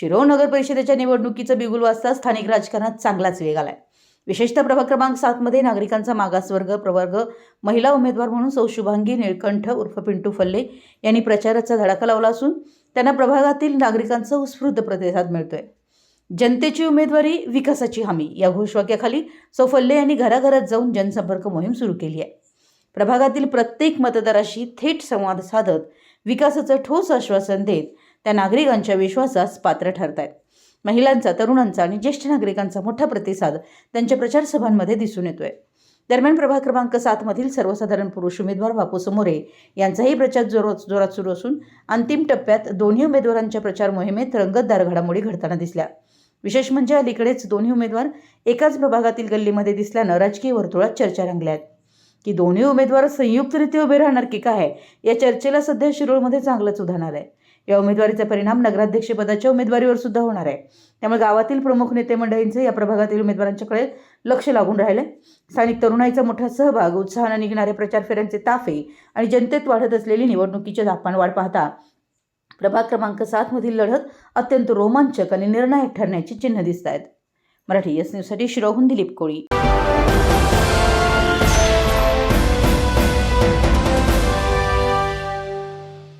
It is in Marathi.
शिरोळ नगर परिषदेच्या निवडणुकीचं बिगुल वाजता स्थानिक राजकारणात चांगलाच वेग आलाय. विशेषतः प्रभाग क्रमांक सातमध्ये नागरिकांचा मागासवर्ग प्रवर्ग महिला उमेदवार म्हणून सौ शुभांगी निळकंठ उर्फ पिंटू फल्ले यांनी प्रचाराचा धडाका लावला असून त्यांना प्रभागातील नागरिकांचा उत्स्फूर्त प्रतिसाद मिळतोय. जनतेची उमेदवारी विकासाची हमी या घोषवाक्याखाली सौ फल्ले यांनी घराघरात जाऊन जनसंपर्क मोहीम सुरू केली आहे. प्रभागातील प्रत्येक मतदाराशी थेट संवाद साधत विकासाचं ठोस आश्वासन देत त्या नागरिकांच्या विश्वासास पात्र ठरत आहेत महिलांचा तरुणांचा आणि ज्येष्ठ नागरिकांचा मोठा प्रतिसाद त्यांच्या प्रचार सभांमध्ये दिसून येतोय. दरम्यान प्रभाग क्रमांक सातमधील सर्वसाधारण पुरुष उमेदवार बापू समोरे यांचाही प्रचार जोरात जोरात सुरू असून अंतिम टप्प्यात दोन्ही उमेदवारांच्या प्रचार मोहिमेत रंगतदार घडामोडी घडताना दिसल्या. विशेष म्हणजे अलीकडेच दोन्ही उमेदवार एकाच प्रभागातील गल्लीमध्ये दिसल्यानं राजकीय वर्तुळात चर्चा रंगल्या आहेत की दोन्ही उमेदवार संयुक्तरित्या उभे राहणार की काय या चर्चेला सध्या शिरोळमध्ये चांगलंच उधाण आलंय या उमेदवारीचा परिणाम नगराध्यक्षपदाच्या उमेदवारीवर सुद्धा होणार आहे. त्यामुळे गावातील प्रमुख नेते मंडळींचे या प्रभागातील उमेदवारांच्याकडे लक्ष लागून राहिले. स्थानिक तरुणाईचा मोठा सहभाग उत्साहानं निघणारे प्रचार फेऱ्यांचे ताफे आणि जनतेत वाढत असलेली निवडणुकीच्या तापमान पाहता प्रभाग क्रमांक सातमधील लढत अत्यंत रोमांचक आणि निर्णायक ठरण्याची चिन्ह दिसत आहेत मराठी एस न्यूजसाठी शिरोहून दिलीप कोळी.